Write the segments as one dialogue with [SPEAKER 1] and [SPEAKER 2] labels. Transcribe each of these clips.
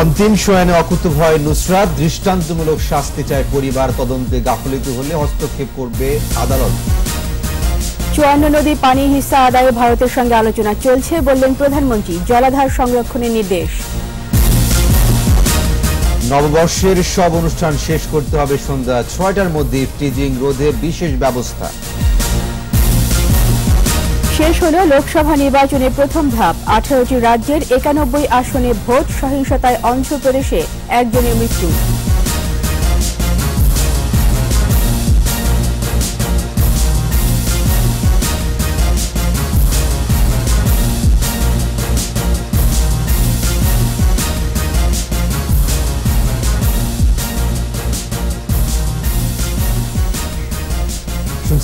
[SPEAKER 1] অন্তিম শয়ানে অকুত ভয় নুসরাত দৃষ্টান্তমূলক শাস্তি চায় পরিবার তদন্তে গাফলিত হলে হস্তক্ষেপ করবে আদালত
[SPEAKER 2] চুয়ান্ন নদী পানি হিসা আদায়ে ভারতের সঙ্গে আলোচনা চলছে বললেন প্রধানমন্ত্রী জলাধার সংরক্ষণের নির্দেশ
[SPEAKER 1] নববর্ষের সব অনুষ্ঠান শেষ করতে হবে সন্ধ্যা ছয়টার মধ্যে ফ্রিজিং রোধে বিশেষ ব্যবস্থা
[SPEAKER 2] শেষ হল লোকসভা নির্বাচনের প্রথম ধাপ আঠারোটি রাজ্যের একানব্বই আসনে ভোট সহিংসতায় অন্ধ্রপ্রদেশে একজনের মৃত্যু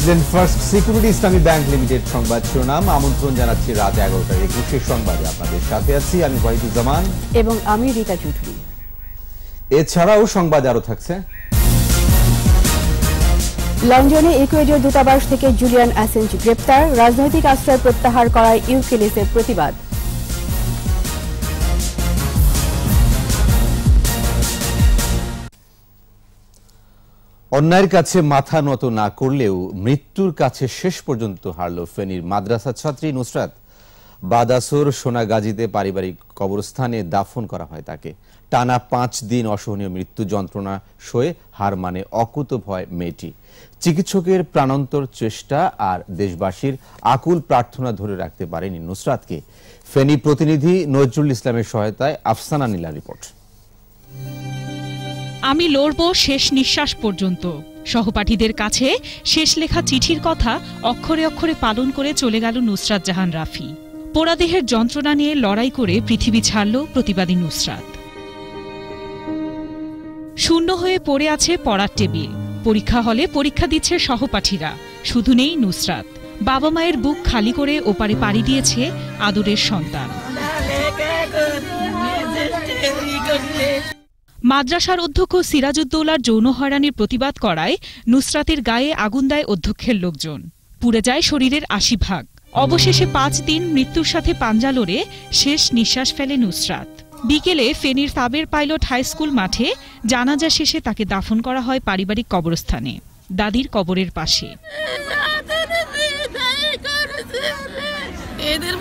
[SPEAKER 1] president first security Islami bank limited সংবাদ শিরোনাম আমন্ত্রণ জানাচ্ছি রাত এগারোটার একুশে সংবাদে আপনাদের সাথে আছি আমি ওয়াহিদুজ্জামান
[SPEAKER 2] এবং আমি রীতা চৌধুরী
[SPEAKER 1] এছাড়াও সংবাদ আরো থাকছে
[SPEAKER 2] লন্ডনে ইকুয়েডর দূতাবাস থেকে জুলিয়ান অ্যাসেঞ্জ গ্রেপ্তার রাজনৈতিক আশ্রয় প্রত্যাহার করায় ইউকেলিসের প্রতিবাদ
[SPEAKER 1] অন্যায়ের কাছে মাথা নত না করলেও মৃত্যুর কাছে শেষ পর্যন্ত হারল ফেনীর মাদ্রাসা ছাত্রী নুসরাত বাদাসোর সোনাগাজীতে পারিবারিক কবরস্থানে দাফন করা হয় তাকে টানা পাঁচ দিন অসহনীয় মৃত্যু যন্ত্রণা সয়ে হার মানে অকুত ভয় মেয়েটি চিকিৎসকের প্রাণান্তর চেষ্টা আর দেশবাসীর আকুল প্রার্থনা ধরে রাখতে পারেনি নুসরাতকে ফেনী প্রতিনিধি নজরুল ইসলামের সহায়তায় আফসানা নীলা রিপোর্ট
[SPEAKER 2] আমি লড়ব শেষ নিঃশ্বাস পর্যন্ত সহপাঠীদের কাছে শেষ লেখা চিঠির কথা অক্ষরে অক্ষরে পালন করে চলে গেল নুসরাত জাহান রাফি পোড়াদেহের যন্ত্রণা নিয়ে লড়াই করে পৃথিবী ছাড়ল প্রতিবাদী নুসরাত শূন্য হয়ে পড়ে আছে পড়ার টেবিল পরীক্ষা হলে পরীক্ষা দিচ্ছে সহপাঠীরা শুধু নেই নুসরাত বাবা মায়ের বুক খালি করে ওপারে পাড়ি দিয়েছে আদরের সন্তান মাদ্রাসার অধ্যক্ষ সিরাজউদ্দৌলার যৌন হয়রানির প্রতিবাদ করায় নুসরাতের গায়ে আগুন দেয় অধ্যক্ষের লোকজন পুড়ে যায় শরীরের আশি ভাগ অবশেষে পাঁচ দিন মৃত্যুর সাথে পাঞ্জা লড়ে শেষ নিঃশ্বাস ফেলে নুসরাত বিকেলে ফেনীর সাবের পাইলট হাই স্কুল মাঠে জানাজা শেষে তাকে দাফন করা হয় পারিবারিক কবরস্থানে দাদির কবরের পাশে এদের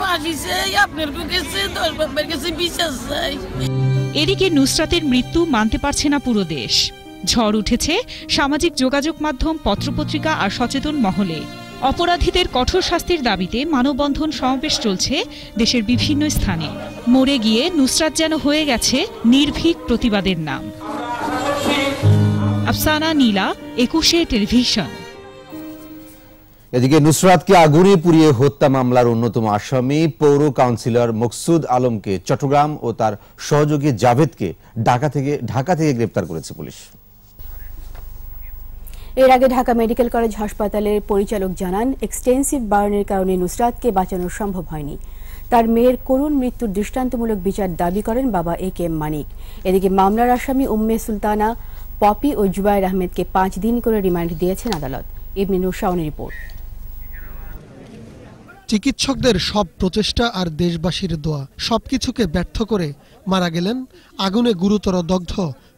[SPEAKER 2] চাই আপনার কাছে দশ বাপের কাছে চাই এদিকে নুসরাতের মৃত্যু মানতে পারছে না পুরো দেশ ঝড় উঠেছে সামাজিক যোগাযোগ মাধ্যম পত্রপত্রিকা আর সচেতন মহলে অপরাধীদের কঠোর শাস্তির দাবিতে মানববন্ধন সমাবেশ চলছে দেশের বিভিন্ন স্থানে মরে গিয়ে নুসরাত যেন হয়ে গেছে নির্ভীক প্রতিবাদের নাম আফসানা নীলা একুশে টেলিভিশন
[SPEAKER 1] এদিকে নুসরাতকে আগুনে পুড়িয়ে হত্যা মামলার অন্যতম আসামি পৌর কাউন্সিলর মকসুদ আলমকে চট্টগ্রাম ও তার সহযোগী জাভেদকে ঢাকা থেকে ঢাকা থেকে গ্রেপ্তার করেছে পুলিশ
[SPEAKER 2] এর আগে ঢাকা মেডিকেল কলেজ হাসপাতালের পরিচালক জানান এক্সটেন্সিভ বার্নের কারণে নুসরাতকে বাঁচানো সম্ভব হয়নি তার মেয়ের করুণ মৃত্যুর দৃষ্টান্তমূলক বিচার দাবি করেন বাবা এ কে এম মানিক এদিকে মামলার আসামি উম্মে সুলতানা পপি ও জুবাইর আহমেদকে পাঁচ দিন করে রিমান্ড দিয়েছেন আদালত ইবনে নুসাউনের রিপোর্ট
[SPEAKER 3] চিকিৎসকদের সব প্রচেষ্টা আর দেশবাসীর দোয়া সব কিছুকে ব্যর্থ করে মারা গেলেন আগুনে গুরুতর দগ্ধ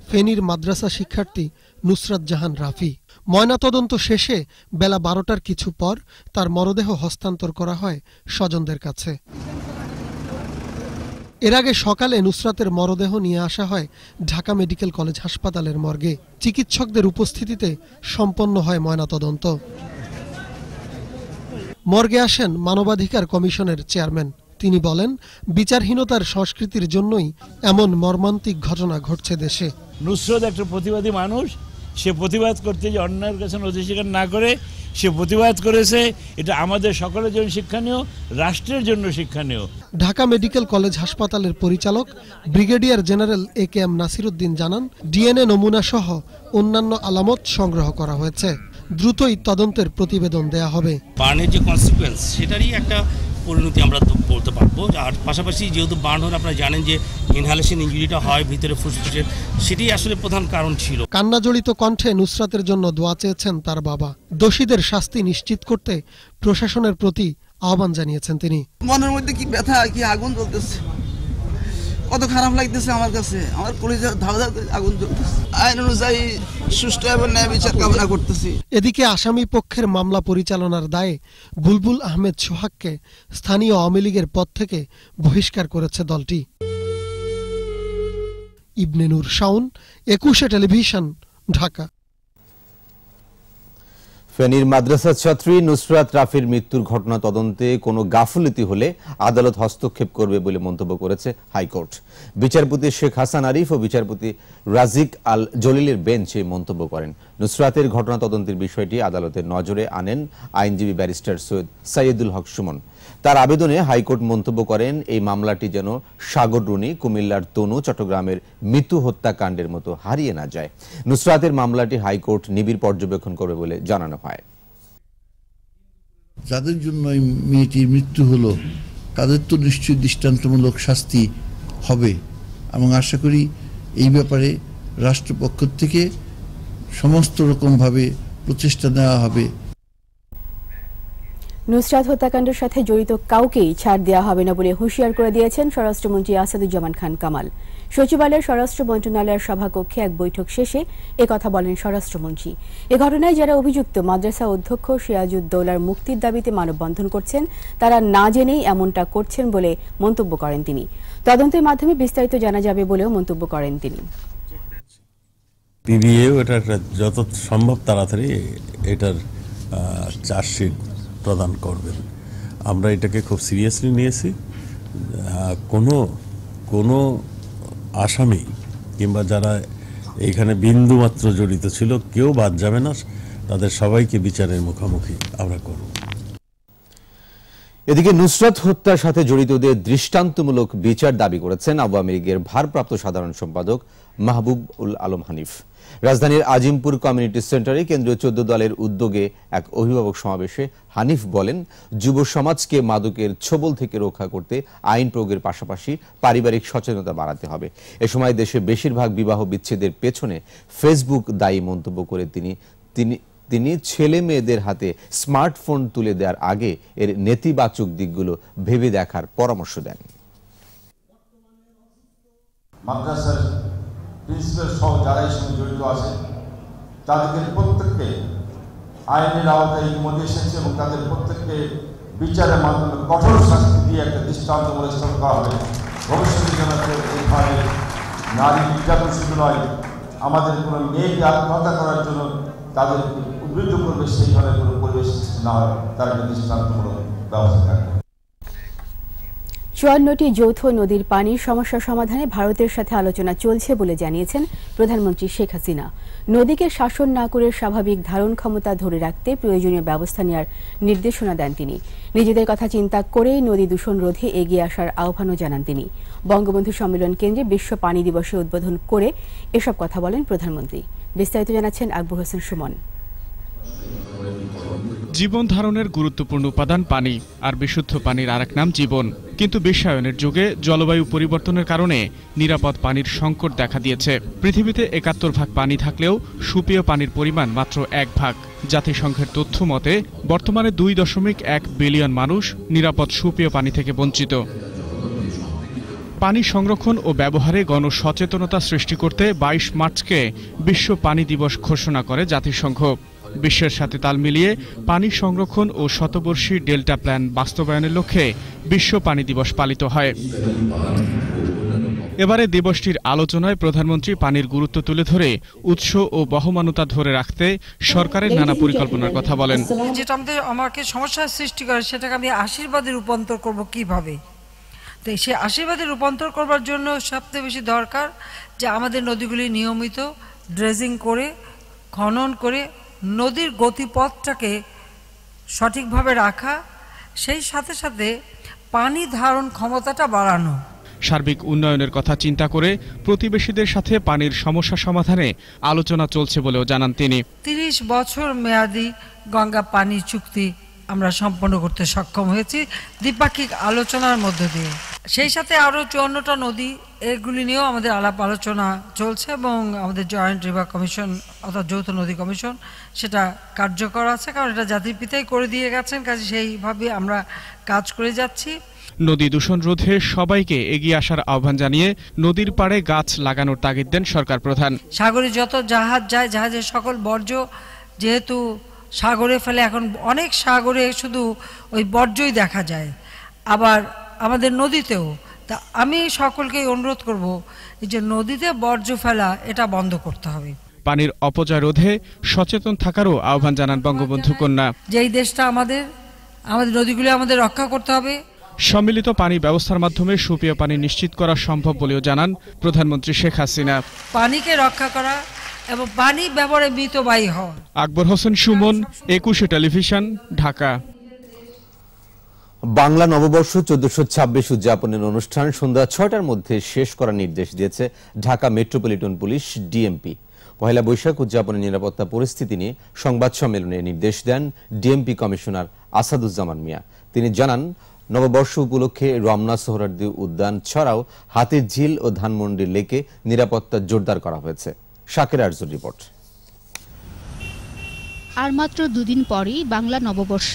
[SPEAKER 3] ফেনীর মাদ্রাসা শিক্ষার্থী নুসরাত জাহান রাফি ময়নাতদন্ত শেষে বেলা বারোটার কিছু পর তার মরদেহ হস্তান্তর করা হয় স্বজনদের কাছে এর আগে সকালে নুসরাতের মরদেহ নিয়ে আসা হয় ঢাকা মেডিকেল কলেজ হাসপাতালের মর্গে চিকিৎসকদের উপস্থিতিতে সম্পন্ন হয় ময়নাতদন্ত মর্গে আসেন মানবাধিকার কমিশনের চেয়ারম্যান তিনি বলেন বিচারহীনতার সংস্কৃতির জন্যই এমন মর্মান্তিক ঘটনা ঘটছে
[SPEAKER 4] দেশে নুসরত একটা প্রতিবাদী মানুষ সে প্রতিবাদ করতে যে অন্যায়ের কাছে নথি না করে সে প্রতিবাদ করেছে এটা আমাদের সকলের জন্য শিক্ষণীয় রাষ্ট্রের জন্য শিক্ষণীয়
[SPEAKER 3] ঢাকা মেডিকেল কলেজ হাসপাতালের পরিচালক brigadier general A K M Nasiruddin জানান ডিএনএ নমুনা সহ অন্যান্য আলামত সংগ্রহ করা হয়েছে দ্রুতই তদন্তের প্রতিবেদন
[SPEAKER 4] দেয়া হবে বার্নের যে কনসিকুয়েন্স সেটারই একটা পরিণতি আমরা বলতে পারবো আর পাশাপাশি যেহেতু বার্ন হলে আপনারা জানেন যে ইনহালেশন ইঞ্জুরিটা হয় ভিতরে ফুসফুসের সেটি আসলে প্রধান
[SPEAKER 3] কারণ ছিল কান্নাজড়িত কণ্ঠে নুসরাতের জন্য দোয়া চেয়েছেন তার বাবা দোষীদের শাস্তি নিশ্চিত করতে প্রশাসনের প্রতি আহ্বান জানিয়েছেন
[SPEAKER 5] তিনি মনের মধ্যে কি ব্যথা কি আগুন জ্বলতেছে কত খারাপ লাগতেছে আমার কাছে আমার কলিজার ধাও ধাও আগুন জ্বলতেছে আইন অনুযায়ী সুষ্ঠু এবং ন্যায় বিচার কামনা করতেছি
[SPEAKER 3] এদিকে আসামি পক্ষের মামলা পরিচালনার দায়ে বুলবুল আহমেদ সোহাগকে স্থানীয় আওয়ামী লীগের পদ থেকে বহিষ্কার করেছে দলটি ইবনে নূর শাউন একুশে টেলিভিশন ঢাকা
[SPEAKER 1] ফেনীর মাদ্রাসা ছাত্রী নুসরাত রাফির মৃত্যুর ঘটনা তদন্তে কোনো গাফলতি হলে আদালত হস্তক্ষেপ করবে বলে মন্তব্য করেছে হাইকোর্ট বিচারপতি শেখ হাসান আরিফ ও বিচারপতি রাজিক আল জলিলের বেঞ্চ এই মন্তব্য করেন নুসরাতের ঘটনা তদন্তের বিষয়টি আদালতের নজরে আনেন আইনজীবী ব্যারিস্টার সৈয়দ সাইয়দুল হক সুমন তার আবেদনে হাইকোর্ট মন্তব্য করেন এই মামলাটি যেন সাগররুনি কুমিল্লার তনু চট্টগ্রামের মৃত্যু হত্যাকাণ্ডের মতো হারিয়ে না যায় নুসরাতের মামলাটি হাইকোর্ট নিবিড় পর্যবেক্ষণ করবে বলে জানানো হয়
[SPEAKER 6] যাদের জন্য এই মেয়েটির মৃত্যু হলো তাদের তো নিশ্চয়ই দৃষ্টান্তমূলক শাস্তি হবে এবং আশা করি এই ব্যাপারে রাষ্ট্রপক্ষ থেকে সমস্ত রকমভাবে প্রচেষ্টা নেওয়া হবে
[SPEAKER 2] নুসরাত হত্যাকাণ্ডের সাথে জড়িত কাউকেই ছাড় দেওয়া হবে না বলে হুঁশিয়ার করে দিয়েছেন স্বরাষ্ট্রমন্ত্রী আসাদুজ্জামান খান কামাল সচিবালয়ের স্বরাষ্ট্র মন্ত্রণালয়ের সভাকক্ষে এক বৈঠক শেষে একথা বলেন স্বরাষ্ট্রমন্ত্রী এ ঘটনায় যারা অভিযুক্ত মাদ্রাসা অধ্যক্ষ সিরাজউদ্দৌলার মুক্তির দাবিতে মানববন্ধন করছেন তারা না জেনেই এমনটা করছেন বলে মন্তব্য করেন তিনি তদন্তের মাধ্যমে বিস্তারিত জানা যাবে বলেও মন্তব্য করেন তিনি
[SPEAKER 6] পিবিএ এটা যত সম্ভব তাড়াতাড়ি এটার চার্জশিট প্রদান করবেন আমরা এটাকে খুব সিরিয়াসলি নিয়েছি কোনো কোনো আসামি কিংবা যারা এইখানে বিন্দুমাত্র জড়িত ছিল কেউ বাদ যাবে না তাদের সবাইকে বিচারের মুখোমুখি আমরা করব
[SPEAKER 1] এদিকে নুসরাত হত্যার সাথে জড়িতদের দৃষ্টান্তমূলক বিচার দাবি করেছেন আওয়ামী লীগের ভারপ্রাপ্ত সাধারণ সম্পাদক মাহবুব উল আলম হানিফ রাজধানীর আজিমপুর কমিউনিটি সেন্টারে কেন্দ্রীয় চোদ্দ দলের উদ্যোগে এক অভিভাবক সমাবেশে হানিফ বলেন যুব সমাজকে মাদকের ছবল থেকে রক্ষা করতে আইন প্রয়োগের পাশাপাশি পারিবারিক সচেতনতা বাড়াতে হবে এ সময় দেশে বেশিরভাগ বিবাহ বিচ্ছেদের পেছনে ফেসবুক দায়ী মন্তব্য করে তিনি তিনি তিনি ছেলে মেয়েদের হাতে স্মার্টফোন তুলে দেওয়ার আগে এর নেতিবাচক দিকগুলো ভেবে দেখার পরামর্শ দেন মাদ্রাসার প্রিন্সিপাল সহ যারা এই সঙ্গে জড়িত আছে তাদেরকে প্রত্যেককে আইনের আওতায় ইতিমধ্যে এসেছে এবং তাদের প্রত্যেককে বিচারের মাধ্যমে কঠোর শাস্তি দিয়ে একটা
[SPEAKER 2] দৃষ্টান্তমূলক স্থাপন করা হবে ভবিষ্যতে যেন এইভাবে নারী নির্যাতন শুধু নয় আমাদের কোনো মেয়েকে আত্মহত্যা করার জন্য তাদের উদ্বৃত্ত করবে সেই ধরনের কোনো পরিবেশ না হয় তার দৃষ্টান্তমূলক ব্যবস্থা থাকবে চুয়ান্নটি যৌথ নদীর পানির সমস্যা সমাধানে ভারতের সাথে আলোচনা চলছে বলে জানিয়েছেন প্রধানমন্ত্রী শেখ হাসিনা নদীকে শাসন না করে স্বাভাবিক ধারণ ক্ষমতা ধরে রাখতে প্রয়োজনীয় ব্যবস্থা নেওয়ার নির্দেশনা দেন তিনি নিজেদের কথা চিন্তা করেই নদী দূষণ রোধে এগিয়ে আসার আহ্বানও জানান তিনি বঙ্গবন্ধু সম্মেলন কেন্দ্রে বিশ্ব পানি দিবসে উদ্বোধন করে এসব কথা বলেন প্রধানমন্ত্রী বিস্তারিত জানাচ্ছেন আকবর হোসেন সুমন
[SPEAKER 7] জীবন ধারণের গুরুত্বপূর্ণ উপাদান পানি আর বিশুদ্ধ পানির আরেক নাম জীবন কিন্তু বিশ্বায়নের যুগে জলবায়ু পরিবর্তনের কারণে নিরাপদ পানির সংকট দেখা দিয়েছে পৃথিবীতে একাত্তর ভাগ পানি থাকলেও সুপেয় পানির পরিমাণ মাত্র এক ভাগ জাতিসংঘের তথ্য মতে বর্তমানে দুই দশমিক এক বিলিয়ন মানুষ নিরাপদ সুপেয় পানি থেকে বঞ্চিত পানি সংরক্ষণ ও ব্যবহারে গণসচেতনতা সৃষ্টি করতে ২২ মার্চকে বিশ্ব পানি দিবস ঘোষণা করে জাতিসংঘ বিশ্বের সাথে তাল মিলিয়ে পানি সংরক্ষণ ও শতবর্ষী ডেল্টা প্ল্যান বাস্তবায়নের লক্ষ্যে বিশ্ব পানি দিবস পালিত হয় এবারে দিবসটির আলোচনায় প্রধানমন্ত্রী পানির গুরুত্ব তুলে ধরে উৎস ও বহমানতা ধরে রাখতে সরকারের নানা পরিকল্পনার কথা
[SPEAKER 8] বলেন যেটা আমাদের আমাকে সমস্যার সৃষ্টি করে সেটাকে আমি আশীর্বাদে রূপান্তর করব কিভাবে তাই সেই আশীর্বাদে রূপান্তর করবার জন্য সবচেয়ে বেশি দরকার যে আমাদের নদীগুলি নিয়মিত ড্রেজিং করে খনন করে নদীর গতিপথটাকে সঠিকভাবে রাখা সেই সাথে সাথে পানি ধারণ ক্ষমতাটা বাড়ানো
[SPEAKER 7] সার্বিক উন্নয়নের কথা চিন্তা করে প্রতিবেশীদের সাথে পানির সমস্যা সমাধানে আলোচনা চলছে
[SPEAKER 8] বলেও জানান তিনি তিরিশ বছর মেয়াদী গঙ্গা পানি চুক্তি আমরা সম্পন্ন করতে সক্ষম হয়েছি দ্বিপাক্ষিক আলোচনার মধ্য দিয়ে সেই সাথে আরও চুয়ান্নটা নদী এগুলি নিয়েও আমাদের আলাপ আলোচনা চলছে এবং আমাদের জয়েন্ট রিভার কমিশন অর্থাৎ যৌথ নদী কমিশন সেটা কার্যকর আছে কারণ এটা জাতির পিতাই করে দিয়ে গেছেন কাজে সেইভাবে আমরা কাজ করে যাচ্ছি
[SPEAKER 7] নদী দূষণ রোধে সবাইকে এগিয়ে আসার আহ্বান জানিয়ে নদীর পাড়ে গাছ লাগানোর তাগিদ দেন সরকার
[SPEAKER 8] প্রধান সাগরে যত জাহাজ যায় জাহাজের সকল বর্জ্য যেহেতু সাগরে ফেলে এখন অনেক সাগরে শুধু ওই বর্জ্যই দেখা যায় আবার আমাদের নদীতেও তা আমি সকলকেই অনুরোধ করব যে নদীতে বর্জ্য ফেলা এটা বন্ধ করতে হবে
[SPEAKER 7] পানির অপচয় রোধে সচেতন থাকারও আহ্বান জানান বঙ্গবন্ধু
[SPEAKER 8] কন্যা এই দেশটা আমাদের আমাদের নদীগুলি আমাদের
[SPEAKER 7] রক্ষা করতে হবে সম্মিলিত পানি ব্যবস্থার মাধ্যমে সুপেয় পানি নিশ্চিত করা সম্ভব বলেও জানান প্রধানমন্ত্রী শেখ
[SPEAKER 8] হাসিনা পানিকে রক্ষা করা এবং পানি ব্যবহারে মৃতবাহী
[SPEAKER 7] হন আকবর হোসেন সুমন একুশে টেলিভিশন ঢাকা
[SPEAKER 1] বাংলা নববর্ষ চোদ্দশো ছাব্বিশ উদযাপনের অনুষ্ঠান সন্ধ্যা ছয়টার মধ্যে শেষ করার নির্দেশ দিয়েছে Dhaka metropolitan police DMP Pohela Boishakh উদযাপনের নিরাপত্তা পরিস্থিতি নিয়ে সংবাদ সম্মেলনে নির্দেশ দেন ডিএমপি কমিশনার আসাদুজ্জামান মিয়া তিনি জানান নববর্ষ উপলক্ষে রমনা সোহরাদ্দি উদ্যান ছাড়াও হাতির ঝিল ও ধানমন্ডি লেকে নিরাপত্তা জোরদার করা হয়েছে শাকের আরজুর রিপোর্ট
[SPEAKER 2] আর মাত্র দুদিন পরেই বাংলা নববর্ষ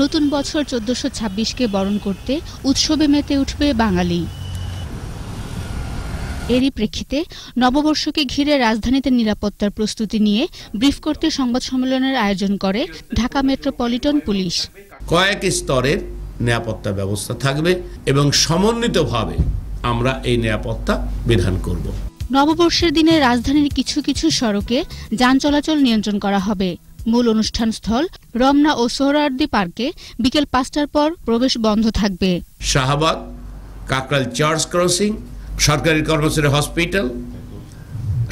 [SPEAKER 2] নতুন বছর চোদ্দশো ছাব্বিশকে বরণ করতে উৎসবে মেতে উঠবে বাঙালি এরই প্রেক্ষিতে নববর্ষকে ঘিরে রাজধানীতে নিরাপত্তার প্রস্তুতি নিয়ে ব্রিফ করতে সংবাদ সম্মেলনের আয়োজন করে ঢাকা মেট্রোপলিটন
[SPEAKER 9] পুলিশ কয়েক স্তরের নিরাপত্তা ব্যবস্থা থাকবে এবং সমন্বিতভাবে আমরা এই নিরাপত্তা
[SPEAKER 2] বিধান করব নববর্ষের দিনে রাজধানীর কিছু কিছু সড়কে যান চলাচল নিয়ন্ত্রণ করা হবে মূল অনুষ্ঠানস্থল রমনা ও সোহরার্দি পার্কে বিকেল পাঁচটার পর প্রবেশ বন্ধ থাকবে
[SPEAKER 9] শাহবাগ কাকরাল চার্চ ক্রসিং সরকারি কর্মচারী হসপিটাল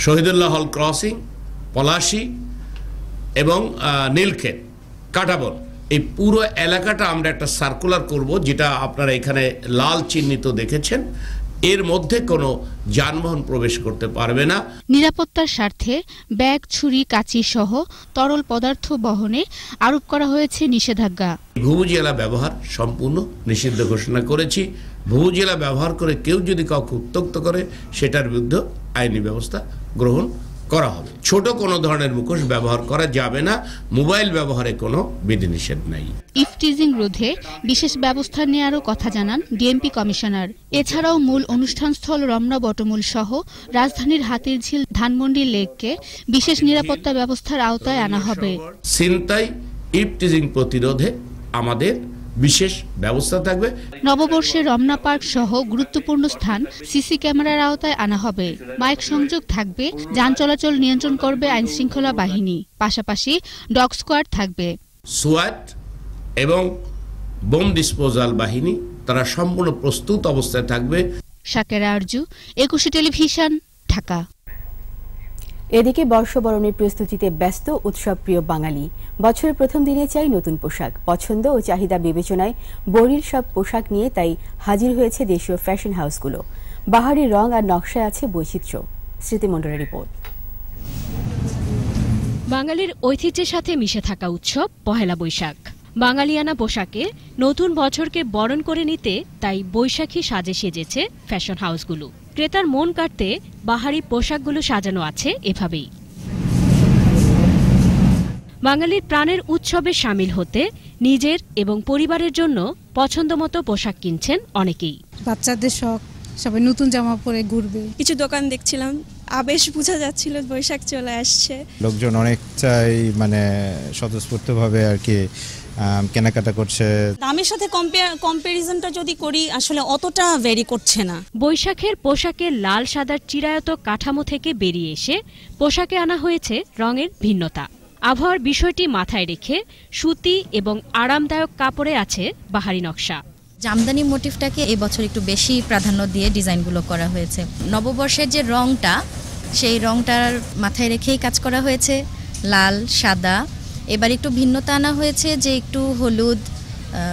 [SPEAKER 9] শহীদুল্লাহ হল ক্রসিং পলাশি এবং নীলক্ষেত কাটাবন এই পুরো এলাকাটা আমরা একটা সার্কুলার করব যেটা আপনারা এখানে লাল চিহ্নিত দেখেছেন এর মধ্যে কোনো যানবাহন প্রবেশ করতে
[SPEAKER 2] পারবে না নিরাপত্তার স্বার্থে ব্যাগ ছুরি কাঁচি সহ তরল পদার্থ বহনে আরোপ করা হয়েছে নিষেধাজ্ঞা
[SPEAKER 9] জেলা ব্যবহার সম্পূর্ণ নিষিদ্ধ ঘোষণা করেছি জেলা ব্যবহার করে কেউ যদি কাউকে উত্তক্ত করে সেটার বিরুদ্ধে আইনি ব্যবস্থা গ্রহণ করা হবে ছোট কোনো ধরনের মুখোশ ব্যবহার করা যাবে না মোবাইল ব্যবহারে কোনো বিধিনিষেধ নাই
[SPEAKER 2] ইফটিজিং রোধে বিশেষ ব্যবস্থা নেয়ারও কথা জানান ডিএমপি কমিশনার এছাড়াও মূল অনুষ্ঠানস্থল রমনা বটমূল সহ রাজধানীর হাতিরঝিল ধানমন্ডি লেককে বিশেষ নিরাপত্তা ব্যবস্থার আওতায়
[SPEAKER 9] আনা হবে সিনতাই ইফটিজিং প্রতিরোধে আমাদের বিশেষ
[SPEAKER 2] ব্যবস্থা থাকবে নববর্ষে রমনা পার্ক সহ গুরুত্বপূর্ণ স্থান সিসি ক্যামেরার আওতায় আনা হবে বাইক সংযোগ থাকবে যান চলাচল নিয়ন্ত্রণ করবে আইন শৃঙ্খলা বাহিনী পাশাপাশি ডগ
[SPEAKER 9] স্কোয়াড থাকবে সোয়াট এবং বোম ডিসপোজাল বাহিনী তারা সম্পূর্ণ প্রস্তুত অবস্থায় থাকবে
[SPEAKER 2] সাকেরা আরজু একুশে টেলিভিশন ঢাকা এদিকে বর্ষবরণের প্রস্তুতিতে ব্যস্ত উৎসবপ্রিয় বাঙালি বছরের প্রথম দিনে চাই নতুন পোশাক পছন্দ ও চাহিদা বিবেচনায় বরির সব পোশাক নিয়ে তাই হাজির হয়েছে দেশীয় ফ্যাশন হাউসগুলো বাহারি রং আর নকশায় আছে বৈচিত্র্য স্মৃতিমণ্ডলের রিপোর্ট বাঙালির ঐতিহ্যের সাথে মিশে থাকা উৎসব পহেলা বৈশাখ বাঙালিয়ানা পোশাকে নতুন বছরকে বরণ করে নিতে তাই বৈশাখী সাজে সেজেছে ফ্যাশন হাউসগুলো ক্রেতার মন কাটতে বাহারি পোশাকগুলো সাজানো আছে এভাবেই বাঙালির প্রাণের উৎসবে সামিল হতে নিজের এবং পরিবারের জন্য পছন্দ মতো পোশাক কিনছেন অনেকেই
[SPEAKER 10] বাচ্চাদের শখ সবাই নতুন জামা
[SPEAKER 11] পরে ঘুরবে কিছু দোকান দেখছিলাম আবেশ বোঝা যাচ্ছিল বৈশাখ চলে
[SPEAKER 12] আসছে লোকজন অনেকটাই মানে ভাবে আর কি কেনাকাটা করছে
[SPEAKER 11] দামের সাথে কম্পারিজনটা যদি করি আসলে অতটা ভেরি করছে
[SPEAKER 2] না বৈশাখের পোশাকে লাল সাদার চিরায়ত কাঠামো থেকে বেরিয়ে এসে পোশাকে আনা হয়েছে রঙের ভিন্নতা আবহাওয়ার বিষয়টি মাথায় রেখে সুতি এবং আরামদায়ক কাপড়ে আছে বাহারি নকশা
[SPEAKER 13] জামদানি মোটিভটাকে এবছর একটু বেশি প্রাধান্য দিয়ে ডিজাইনগুলো করা হয়েছে নববর্ষের যে রংটা সেই রংটার মাথায় রেখেই কাজ করা হয়েছে লাল সাদা এবার একটু ভিন্নতা আনা হয়েছে যে একটু হলুদ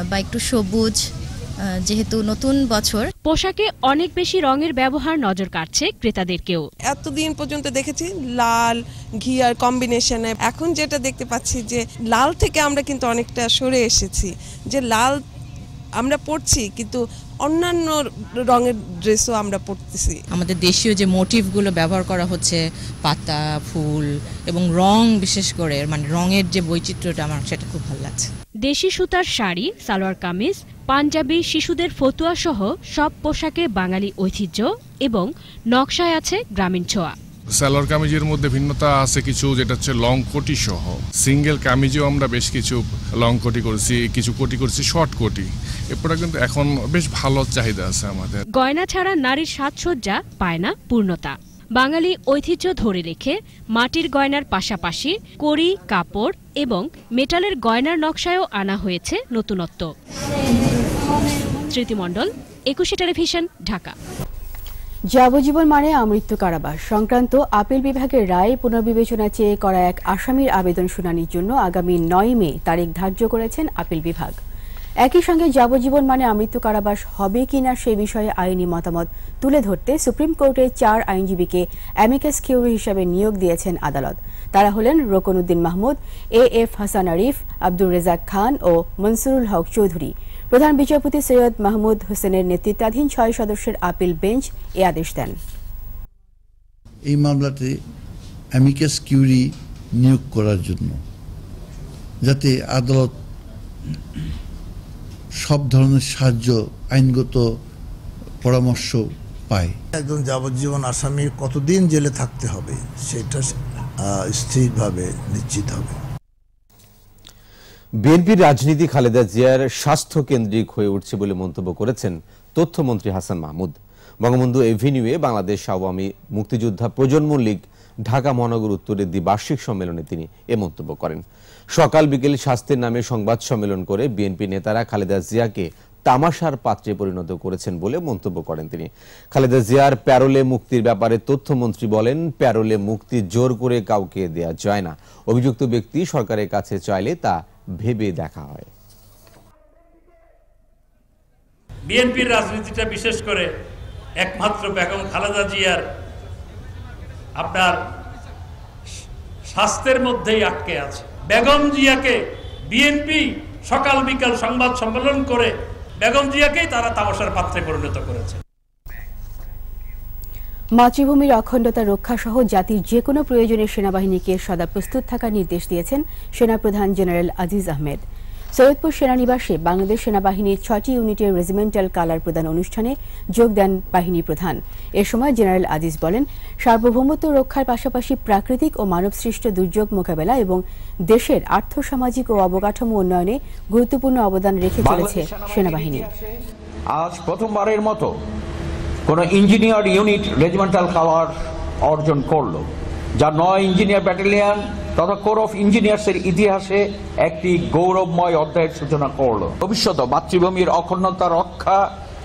[SPEAKER 13] বা একটু সবুজ যেহেতু নতুন বছর
[SPEAKER 2] পোশাকে অনেক বেশি রঙের ব্যবহার নজর কাটছে
[SPEAKER 14] ক্রেতাদেরকেও এতদিন পর্যন্ত দেখেছি লাল ঘিয়ার কম্বিনেশনে এখন যেটা দেখতে পাচ্ছি যে লাল থেকে আমরা কিন্তু অনেকটা সরে এসেছি যে লাল আমরা পড়ছি কিন্তু অন্যান্য রঙের ড্রেসও আমরা পরতেছি
[SPEAKER 15] আমাদের দেশীয় যে মোটিভগুলো ব্যবহার করা হচ্ছে পাতা ফুল এবং রং বিশেষ করে মানে রঙের যে বৈচিত্র্যটা আমার সেটা খুব
[SPEAKER 2] ভালো লাগছে দেশি সুতার শাড়ি সালোয়ার কামিজ পাঞ্জাবি শিশুদের ফতুয়া সহ সব পোশাকে বাঙালি ঐতিহ্য এবং নকশায় আছে গ্রামীণ
[SPEAKER 16] ছোঁয়া সালোয়ার কামিজের মধ্যে ভিন্নতা আছে কিছু যেটা হচ্ছে লং কোটি সহ সিঙ্গেল কামিজেও আমরা বেশ কিছু লং কোটি করেছি কিছু কোটি করেছি শর্ট কোটি এরপরে কিন্তু এখন বেশ ভালো চাহিদা
[SPEAKER 2] আছে আমাদের গয়না ছাড়া নারীর সাজসজ্জা পায় না পূর্ণতা বাঙালি ঐতিহ্য ধরে রেখে মাটির গয়নার পাশাপাশি কড়ি কাপড় এবং মেটালের গয়নার নকশায়ও আনা হয়েছে নতুনত্ব স্মৃতিমণ্ডল একুশে টেলিভিশন ঢাকা যাবজীবন মানে আমৃত্য কারাবাস সংক্রান্ত আপিল বিভাগের রায় পুনর্বিবেচনা চেয়ে করা এক আসামির আবেদন শুনানির জন্য আগামী নয় মে তারিখ ধার্য করেছেন আপিল বিভাগ একই সঙ্গে যাবজ্জীবন মানে আমৃত্যু কারাবাস হবে কিনা সে বিষয়ে আইনি মতামত তুলে ধরতে সুপ্রিম কোর্টে চার আইনজীবীকে অ্যামিকাস কিউরি হিসেবে নিয়োগ দিয়েছেন আদালত তারা হলেন রোকনুদ্দিন মাহমুদ এ এফ হাসান আরিফ আব্দুর রেজাক খান ও মনসুরুল হক চৌধুরী প্রধান বিচারপতি সৈয়দ মাহমুদ হোসেনের নেতৃত্বাধীন ছয় সদস্যের আপিল বেঞ্চ এ আদেশ দেন
[SPEAKER 6] এই মামলাতে অ্যামিকাস কিউরি নিয়োগ করার জন্য যাতে আদালত সব ধরনের সাহায্য আইনগত পরামর্শ পায় একজন যাবজ্জীবন আসামি কতদিন জেলে থাকতে হবে সেটা স্থিরভাবে নিশ্চিত হবে
[SPEAKER 1] বিএনপির রাজনীতি খালেদা জিয়ার স্বাস্থ্য কেন্দ্রিক হয়ে উঠছে বলে মন্তব্য করেছেন তথ্যমন্ত্রী হাসান মাহমুদ বঙ্গবন্ধু এভিনিউয়ে বাংলাদেশ আওয়ামী মুক্তিযোদ্ধা প্রজন্ম লীগ ঢাকা মহানগর উত্তরের দ্বিবার্ষিক সম্মেলনে তিনি এ মন্তব্য করেন সকাল বিকেল স্বাস্থ্যের নামে সংবাদ সম্মেলন করে বিএনপি নেতারা খালেদা জিয়াকে তামাশার পাত্রে পরিণত করেছেন বলে মন্তব্য করেন তিনি খালেদা জিয়ার প্যারোলে মুক্তির ব্যাপারে তথ্যমন্ত্রী বলেন প্যারোলে মুক্তি জোর করে কাউকে দেয়া যায় না অভিযুক্ত ব্যক্তি সরকারের কাছে চাইলে তা ভেবে দেখা হয়
[SPEAKER 17] বিএনপির রাজনীতিটা বিশেষ করে একমাত্র বেগম খালেদা জিয়ার আপনার স্বাস্থ্যের মধ্যেই আটকে আছে বেগম জিয়াকে বিএনপি সকাল বিকাল সংবাদ সম্মেলন করে বেগম জিয়াকেই তারা তামসার পাত্রে পরিণত করেছে
[SPEAKER 2] মাতৃভূমির অখণ্ডতা রক্ষা সহ জাতির যে কোনো প্রয়োজনে সেনাবাহিনীকে সদা প্রস্তুত থাকার নির্দেশ দিয়েছেন সেনাপ্রধান জেনারেল আজিজ আহমেদ সৈয়দপুর সেনানিবাসে বাংলাদেশ সেনাবাহিনীর ছয়টি ইউনিটের রেজিমেন্টাল কালার প্রদান অনুষ্ঠানে যোগ দেন বাহিনী প্রধান এ সময় জেনারেল আজিজ বলেন সার্বভৌমত্ব রক্ষার পাশাপাশি প্রাকৃতিক ও মানবসৃষ্ট দুর্যোগ মোকাবেলা এবং দেশের আর্থসামাজিক ও অবকাঠামো উন্নয়নে গুরুত্বপূর্ণ অবদান রেখে চলেছে সেনাবাহিনী
[SPEAKER 18] আজ প্রথমবারের মতো কোন ইঞ্জিনিয়ার ইউনিট রেজিমেন্টাল কালার অর্জন করল যা নয় ইঞ্জিনিয়ার ব্যাটালিয়ন তথা কোর অফ ইঞ্জিনিয়ার্সের ইতিহাসে একটি গৌরবময় অধ্যায়ের সূচনা করল ভবিষ্যত মাতৃভূমির অখণ্ডতা রক্ষা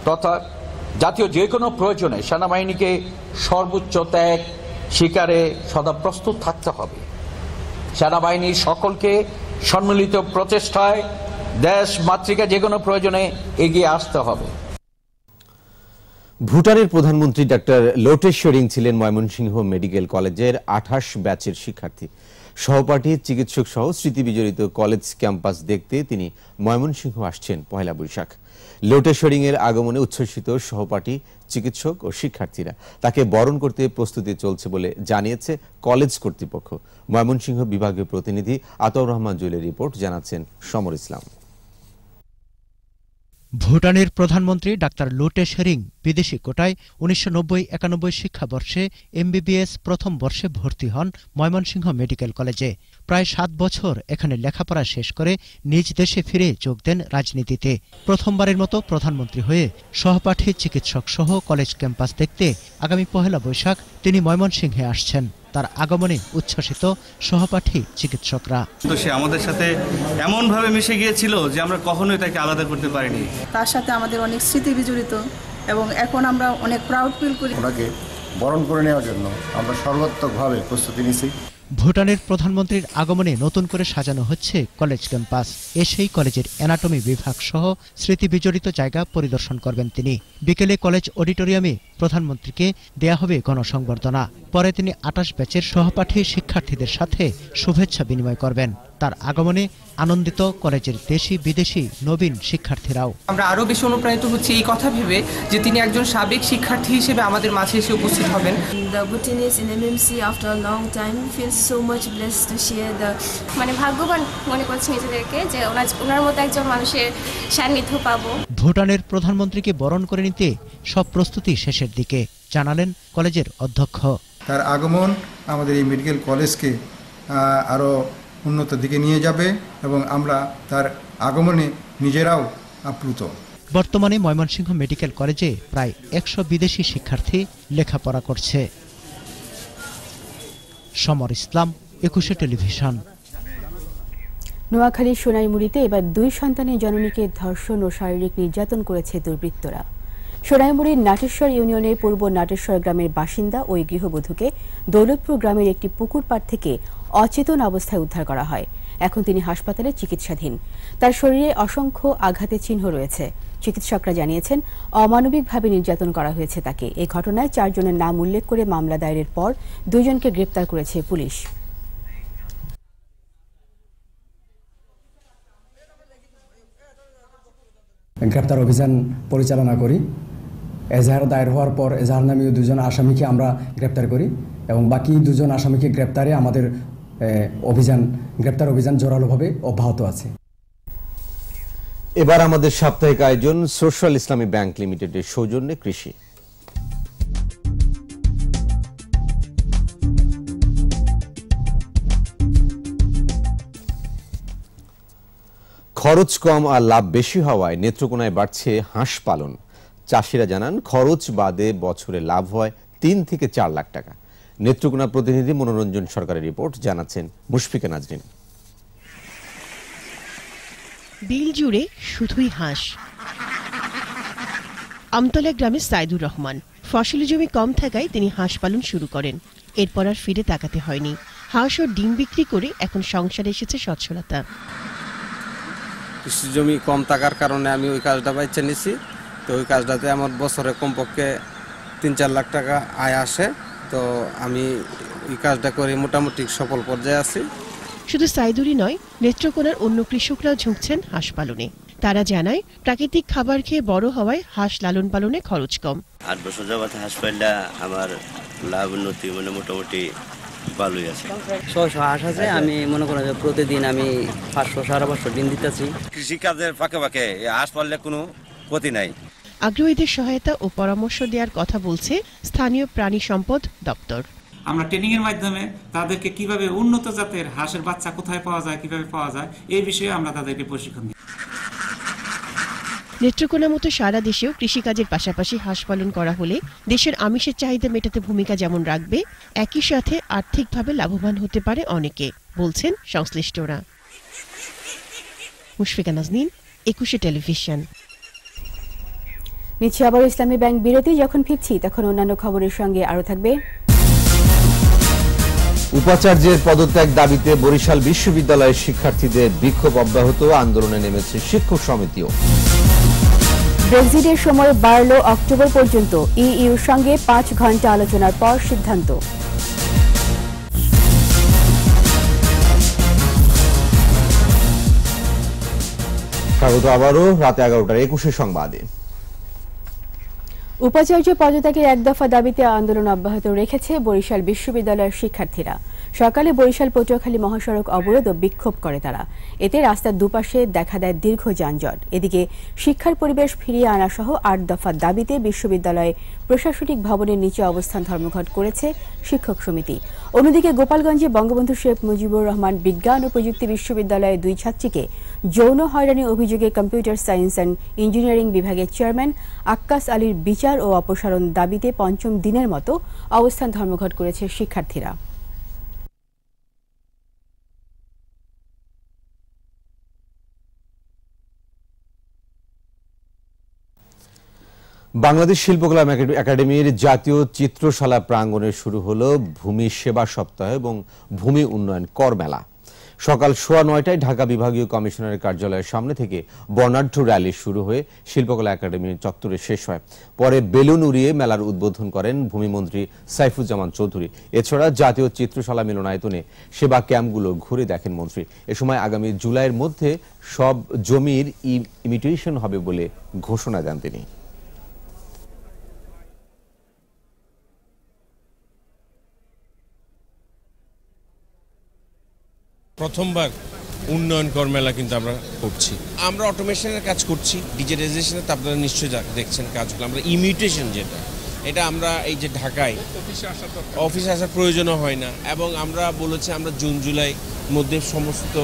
[SPEAKER 18] তথা জাতীয় যে কোনো প্রয়োজনে সেনাবাহিনীকে সর্বোচ্চ ত্যাগ শিকারে সদা প্রস্তুত থাকতে হবে সেনাবাহিনীর সকলকে সম্মিলিত প্রচেষ্টায় দেশ মাতৃকা যে কোনো প্রয়োজনে এগিয়ে আসতে হবে
[SPEAKER 1] ভুটানের প্রধানমন্ত্রী ডাক্তার লোটেশ্বরিং ছিলেন ময়মনসিংহ মেডিকেল কলেজের আঠাশ ব্যাচের শিক্ষার্থী সহপাঠী চিকিৎসক সহ স্মৃতিবিজড়িত কলেজ ক্যাম্পাস দেখতে তিনি ময়মনসিংহ আসছেন পয়লা বৈশাখ এর আগমনে উচ্ছ্বসিত সহপাঠী চিকিৎসক ও শিক্ষার্থীরা তাকে বরণ করতে প্রস্তুতি চলছে বলে জানিয়েছে কলেজ কর্তৃপক্ষ ময়মনসিংহ বিভাগীয় প্রতিনিধি আতর রহমান জুয়েলের রিপোর্ট জানাচ্ছেন সমর ইসলাম
[SPEAKER 2] ভুটানের প্রধানমন্ত্রী ডাক্তার লোটে শেরিং বিদেশি কোটায় উনিশশো নব্বই একানব্বই শিক্ষাবর্ষে এমবিবিএস প্রথম বর্ষে ভর্তি হন ময়মনসিংহ মেডিকেল কলেজে প্রায় সাত বছর এখানে লেখাপড়া শেষ করে নিজ দেশে ফিরে যোগ দেন রাজনীতিতে প্রথমবারের মতো প্রধানমন্ত্রী হয়ে সহপাঠী চিকিৎসক সহ কলেজ ক্যাম্পাস দেখতে আগামী পহেলা বৈশাখ তিনি ময়মনসিংহে আসছেন তার আগমনে উচ্ছ্বসিত সহপাঠী চিকিৎসকরা
[SPEAKER 19] তো সে আমাদের সাথে এমনভাবে মিশে গিয়েছিল যে আমরা কখনোই তাকে আলাদা
[SPEAKER 20] করতে পারিনি তার সাথে আমাদের অনেক স্মৃতি বিজড়িত এবং এখন আমরা
[SPEAKER 21] অনেক প্রাউড ফিল করি ওনাকে বরণ করে নেওয়ার জন্য আমরা সর্বাত্মকভাবে
[SPEAKER 2] প্রস্তুতি নিছি ভুটানের প্রধানমন্ত্রীর আগমনে নতুন করে সাজানো হচ্ছে কলেজ ক্যাম্পাস এ সেই কলেজের অ্যানাটমি বিভাগ সহ স্মৃতিবিজড়িত জায়গা পরিদর্শন করবেন তিনি বিকেলে কলেজ অডিটোরিয়ামে প্রধানমন্ত্রীকে দেয়া হবে গণসংবর্ধনা পরে তিনি আটাশ ব্যাচের সহপাঠী শিক্ষার্থীদের সাথে শুভেচ্ছা বিনিময় করবেন তার আগমনে আনন্দিত কলেজের দেশি বিদেশি নবীন
[SPEAKER 22] শিক্ষার্থীরাও আমরা আরও বেশি অনুপ্রাণিত হচ্ছি এই কথা ভেবে যে তিনি একজন সাবেক শিক্ষার্থী হিসেবে আমাদের মাঝে
[SPEAKER 23] এসে উপস্থিত হবেন
[SPEAKER 24] মানে ভাগ্যবান মনে করছি নিজেদেরকে যে ওনার মতো একজন মানুষের
[SPEAKER 2] সান্নিধ্য পাবো ভুটানের প্রধানমন্ত্রীকে বরণ করে নিতে সব প্রস্তুতি শেষের দিকে জানালেন কলেজের
[SPEAKER 25] অধ্যক্ষ তার আগমন আমাদের এই মেডিকেল কলেজকে আরও উন্নত দিকে নিয়ে যাবে এবং আমরা তার আগমনে নিজেরাও
[SPEAKER 2] আপ্লুত বর্তমানে ময়মনসিংহ মেডিকেল কলেজে প্রায় একশো বিদেশি শিক্ষার্থী লেখাপড়া করছে সমর ইসলাম একুশে টেলিভিশন নোয়াখালীর সোনাইমুড়িতে এবার দুই সন্তানের জননীকে ধর্ষণ ও শারীরিক নির্যাতন করেছে দুর্বৃত্তরা সোনাইমুড়ির নাটেশ্বর ইউনিয়নের পূর্ব নাটেশ্বর গ্রামের বাসিন্দা ওই গৃহবধূকে দৌলতপুর গ্রামের একটি পুকুর পাড় থেকে অচেতন অবস্থায় উদ্ধার করা হয় এখন তিনি হাসপাতালে চিকিৎসাধীন তার শরীরে অসংখ্য আঘাতের চিহ্ন রয়েছে চিকিৎসকরা জানিয়েছেন অমানবিকভাবে নির্যাতন করা হয়েছে তাকে এ ঘটনায় চারজনের নাম উল্লেখ করে মামলা দায়েরের পর দুজনকে গ্রেপ্তার করেছে পুলিশ
[SPEAKER 26] গ্রেপ্তার অভিযান পরিচালনা করি এজাহার দায়ের হওয়ার পর এজাহার নামীয় দুজন আসামিকে আমরা গ্রেপ্তার করি এবং বাকি দুজন আসামিকে গ্রেপ্তারে আমাদের অভিযান গ্রেপ্তার অভিযান জোরালোভাবে অব্যাহত আছে
[SPEAKER 1] এবার আমাদের সাপ্তাহিক আয়োজন সোশ্যাল ইসলামী ব্যাংক লিমিটেডের সৌজন্যে কৃষি খরচ কম আর লাভ বেশি হওয়ায় নেত্রকোনায় বাড়ছে হাঁস পালন চাষিরা জানান খরচ বাদে বছরে লাভ হয় তিন থেকে চার লাখ টাকা নেত্রকোনা প্রতিনিধি মনোরঞ্জন সরকারের রিপোর্ট জানাচ্ছেন মুশফিকা নাজরিন
[SPEAKER 2] বিল জুড়ে শুধুই হাঁস আমতলা গ্রামের সাইদুর রহমান ফসলি জমি কম থাকায় তিনি হাঁস পালন শুরু করেন এরপর আর ফিরে তাকাতে হয়নি হাঁস ও ডিম বিক্রি করে এখন সংসারে এসেছে সচ্ছলতা
[SPEAKER 27] কৃষি জমি কম থাকার কারণে আমি ওই কাজটা বাইচে নিছি তো ওই কাজটাতে আমার বছরে কমপক্ষে তিন চার লাখ টাকা আয় আসে তো আমি এই কাজটা করে মোটামুটি
[SPEAKER 2] সফল পর্যায়ে আছি শুধু সাইদুরি নয় নেত্রকোনার অন্য কৃষকরাও ঝুঁকছেন হাঁস পালনে তারা জানায় প্রাকৃতিক খাবার খেয়ে বড় হওয়ায় হাঁস লালন পালনে খরচ
[SPEAKER 28] কম আট বছর যাবত হাঁস পাল্লা আমার লাভ উন্নতি মানে মোটামুটি
[SPEAKER 29] ভালোই আছে হাঁস আছে আমি মনে করি যে প্রতিদিন আমি পাঁচশো সাড়ে পাঁচশো দিন
[SPEAKER 30] দিতেছি কৃষিকাজের ফাঁকে ফাঁকে হাঁস পাললে কোনো
[SPEAKER 2] ক্ষতি নাই আগ্রহীদের সহায়তা ও পরামর্শ দেওয়ার কথা বলছে স্থানীয় প্রাণী সম্পদ
[SPEAKER 31] দপ্তর আমরা ট্রেনিং এর মাধ্যমে তাদেরকে কিভাবে উন্নত জাতের হাঁসের বাচ্চা কোথায় পাওয়া যায় কিভাবে পাওয়া যায় এই বিষয়ে আমরা তাদেরকে প্রশিক্ষণ দিই
[SPEAKER 2] নেত্রকোনা মতো সারা দেশেও কৃষিকাজের পাশাপাশি হাঁস পালন করা হলে দেশের আমিষের চাহিদা মেটাতে ভূমিকা যেমন রাখবে একই সাথে আর্থিকভাবে লাভবান হতে পারে অনেকে বলছেন সংশ্লিষ্টরা মুশফিকা নাজনীন একুশে টেলিভিশন নিচ্ছি আবার ইসলামী ব্যাংক বিরতি যখন ফিরছি তখন অন্যান্য খবরের সঙ্গে আরো থাকবে
[SPEAKER 1] উপাচার্যের পদত্যাগ দাবিতে বরিশাল বিশ্ববিদ্যালয়ের শিক্ষার্থীদের বিক্ষোভ অব্যাহত আন্দোলনে নেমেছে শিক্ষক সমিতিও
[SPEAKER 2] ব্রেক্সিটের সময় বাড়ল অক্টোবর পর্যন্ত ইইউ সঙ্গে পাঁচ ঘন্টা আলোচনার পর সিদ্ধান্ত
[SPEAKER 1] স্বাগত আবারও রাতে এগারোটার একুশে সংবাদে
[SPEAKER 2] উপাচার্য পদত্যাগের এক দফা দাবিতে আন্দোলন অব্যাহত রেখেছে বরিশাল বিশ্ববিদ্যালয়ের শিক্ষার্থীরা সকালে বরিশাল পটুয়াখালী মহাসড়ক অবরোধ ও বিক্ষোভ করে তারা এতে রাস্তার দুপাশে দেখা দেয় দীর্ঘ যানজট এদিকে শিক্ষার পরিবেশ ফিরিয়ে আনা সহ আট দফার দাবিতে বিশ্ববিদ্যালয়ে প্রশাসনিক ভবনের নিচে অবস্থান ধর্মঘট করেছে শিক্ষক সমিতি অন্যদিকে গোপালগঞ্জে বঙ্গবন্ধু শেখ মুজিবুর রহমান বিজ্ঞান ও প্রযুক্তি বিশ্ববিদ্যালয়ে দুই ছাত্রীকে যৌন হয়রানি অভিযোগে কম্পিউটার সায়েন্স অ্যান্ড ইঞ্জিনিয়ারিং বিভাগের চেয়ারম্যান আক্কাস আলীর বিচার ও অপসারণ দাবিতে পঞ্চম দিনের মতো অবস্থান ধর্মঘট করেছে শিক্ষার্থীরা
[SPEAKER 1] বাংলাদেশ শিল্পকলা একাডেমির জাতীয় চিত্রশালা প্রাঙ্গণে শুরু হলো ভূমি সেবা সপ্তাহ এবং ভূমি উন্নয়ন কর মেলা সকাল সোয়া নয়টায় ঢাকা বিভাগীয় কমিশনারের কার্যালয়ের সামনে থেকে বর্ণাঢ্য র্যালি শুরু হয়ে শিল্পকলা একাডেমির চত্বরে শেষ হয় পরে বেলুন উড়িয়ে মেলার উদ্বোধন করেন ভূমিমন্ত্রী সাইফুজ্জামান চৌধুরী এছাড়া জাতীয় চিত্রশালা মিলনায়তনে সেবা ক্যাম্পগুলো ঘুরে দেখেন মন্ত্রী এ সময় আগামী জুলাইয়ের মধ্যে সব জমির ইমিটেশন হবে বলে ঘোষণা দেন তিনি
[SPEAKER 32] প্রথমবার উন্নয়ন কর্মেলা কিন্তু আমরা করছি আমরা অটোমেশনের কাজ করছি ডিজিটাইজেশনের তো আপনারা নিশ্চয়ই দেখছেন কাজগুলো আমরা ইমিউটেশন যেটা এটা আমরা এই যে ঢাকায় অফিস আসার প্রয়োজনও হয় না এবং আমরা বলেছি আমরা জুন জুলাই মধ্যে সমস্ত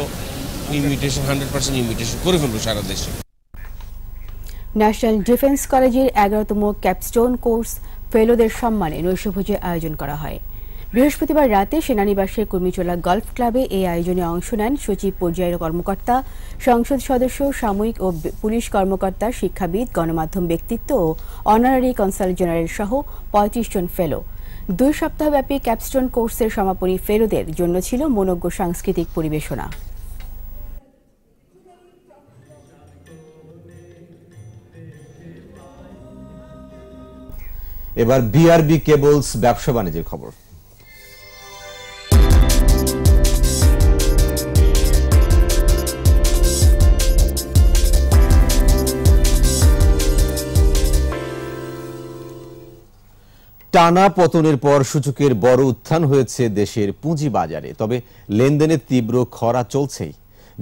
[SPEAKER 32] ইমিউটেশন হান্ড্রেড পার্সেন্ট ইমিউটেশন করে ফেলবো সারা দেশে
[SPEAKER 2] ন্যাশনাল ডিফেন্স কলেজের এগারোতম ক্যাপস্টোন কোর্স ফেলোদের সম্মানে নৈশভোজে আয়োজন করা হয় বৃহস্পতিবার রাতে সেনানিবাসের কর্মীচোলা গল্ফ ক্লাবে এই আয়োজনে অংশ নেন সচিব পর্যায়ের কর্মকর্তা সংসদ সদস্য সাময়িক ও পুলিশ কর্মকর্তা শিক্ষাবিদ গণমাধ্যম ব্যক্তিত্ব ও অনারারি কনসাল জেনারেল সহ পঁয়ত্রিশ জন ফেলো দুই সপ্তাহব্যাপী ক্যাপস্টোন কোর্সের সমাপনী ফেলোদের জন্য ছিল মনজ্ঞ সাংস্কৃতিক পরিবেশনা
[SPEAKER 1] এবার বিআরবি কেবলস ব্যবসা বাণিজ্যের খবর টানা পতনের পর সূচকের বড় উত্থান হয়েছে দেশের পুঁজি বাজারে তবে লেনদেনের তীব্র খরা চলছেই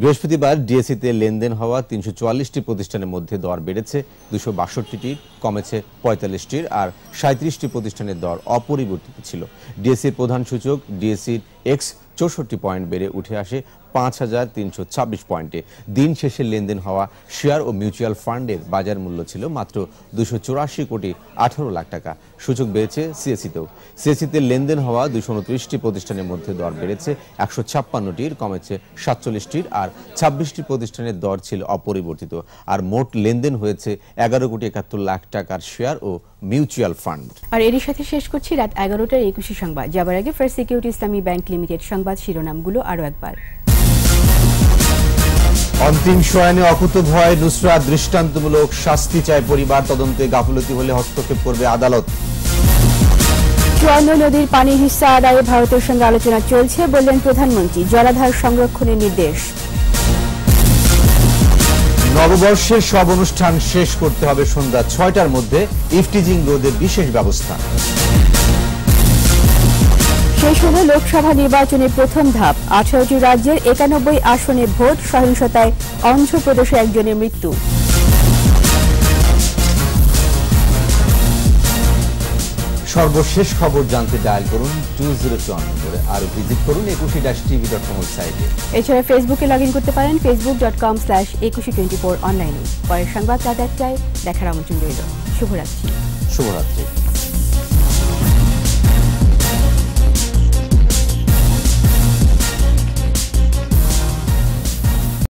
[SPEAKER 1] বৃহস্পতিবার ডিএসিতে লেনদেন হওয়া তিনশো চুয়াল্লিশটি প্রতিষ্ঠানের মধ্যে দর বেড়েছে দুশো বাষট্টিটির কমেছে পঁয়তাল্লিশটির আর সাঁত্রিশটি প্রতিষ্ঠানের দর অপরিবর্তিত ছিল ডিএসির প্রধান সূচক ডিএসির এক্স চৌষট্টি পয়েন্ট বেড়ে উঠে আসে পাঁচ হাজার তিনশো ছাব্বিশ পয়েন্টে দিন শেষে লেনদেন হওয়া শেয়ার ও মিউচুয়াল ফান্ডের বাজার মূল্য ছিল মাত্র দুশো চুরাশি কোটি আঠারো লাখ টাকা সূচক বেড়েছে সিএসিতেও সিএসিতে লেনদেন হওয়া দুশো উনত্রিশটি প্রতিষ্ঠানের মধ্যে দর বেড়েছে একশো ছাপ্পান্নটির কমেছে সাতচল্লিশটির আর ছাব্বিশটি প্রতিষ্ঠানের দর ছিল অপরিবর্তিত আর মোট লেনদেন হয়েছে এগারো কোটি একাত্তর লাখ টাকার শেয়ার ও
[SPEAKER 2] মিউচুয়াল ফান্ড আর এরই সাথে শেষ করছি রাত এগারোটার একুশে সংবাদ যাবার আগে first security Islami bank limited সংবাদ শিরোনামগুলো আরও একবার
[SPEAKER 1] অন্তিম শয়নে অকুত ভয় নুসরা দৃষ্টান্তমূলক শাস্তি চায় পরিবার তদন্তে গাফলতি হলে হস্তক্ষেপ করবে আদালত
[SPEAKER 2] চুয়ান্ন নদীর পানি হিস্সা আদায়ে ভারতের সঙ্গে আলোচনা চলছে বললেন প্রধানমন্ত্রী জলাধার সংরক্ষণের নির্দেশ
[SPEAKER 1] নববর্ষের সব অনুষ্ঠান শেষ করতে হবে সন্ধ্যা ছয়টার মধ্যে ইফটিজিং রোদের বিশেষ ব্যবস্থা
[SPEAKER 2] শেষ হল লোকসভা নির্বাচনের প্রথম ধাপ আঠারোটি রাজ্যের একানব্বই আসনে ভোট সহিংসতায় অন্ধ্রপ্রদেশে একজনের মৃত্যু
[SPEAKER 1] সর্বশেষ খবর জানতে ডায়াল করুন টু জিরো চুয়ান্ন করে আর ভিজিট করুন একুশে ড্যাশ টিভি ডট কম সাইটে
[SPEAKER 2] এছাড়া ফেসবুকে লগ ইন করতে পারেন Facebook dot com slash Ekushey twenty four অনলাইনে পরের সংবাদ চায় দেখার আমন্ত্রণ রইল
[SPEAKER 1] শুভরাত্রি শুভরাত্রি